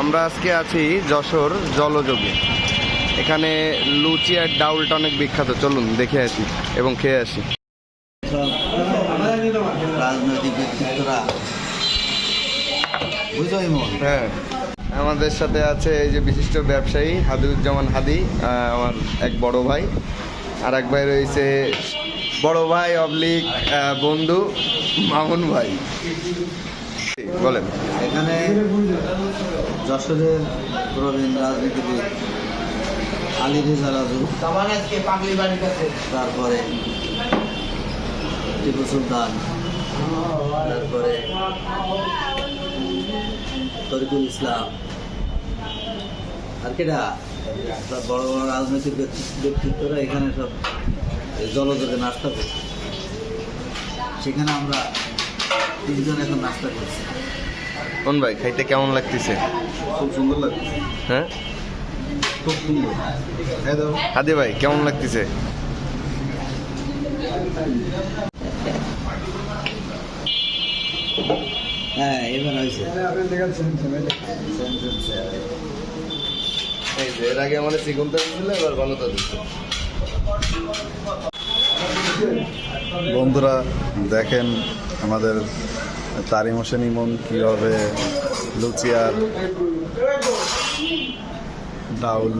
আমরা আজকে আছি যশোর জলযোগে। এখানে লুচি আর ডাউলটা অনেক বিখ্যাত। চলুন দেখে আসি এবং খেয়ে আসি। রাজনৈতিক ব্যক্তিত্বরা। বুঝোই হ্যাঁ। আমাদের সাথে আছে এই যে বিশিষ্ট ব্যবসায়ী হাদিউজ্জামান হাদি আমার এক বড় ভাই। আর এক ভাই রয়েছে বড় ভাই অবলিক বন্ধু মামুন ভাই। বলেন। এখানে যশোরের প্রবীণ রাজনীতিবিদ আলী রেজা রাজু, তারপরে টিপু সুলতান, তারপরে তরিকুল ইসলাম। আর কেটা সব বড় বড় রাজনৈতিক ব্যক্তি- ব্যক্তিত্বরা এখানে সব জলযোগে নাস্তা করছে সেখানে আমরা তিনজন এখন নাস্তা করছি। কোন ভাই খাইতে কেমন লাগতেছে? খুব সুন্দর লাগছে হ্যাঁ? খুব সুন্দর। হাদি ভাই কেমন লাগতেছে? হ্যাঁ এবার হয়েছে। এই যে এর আগে আমাদের চিকনটা দিচ্ছিল এবার ভালোটা দিচ্ছে বন্ধুরা দেখেন আমাদের তারিম হোসেন ইমন হবে আর ডাউল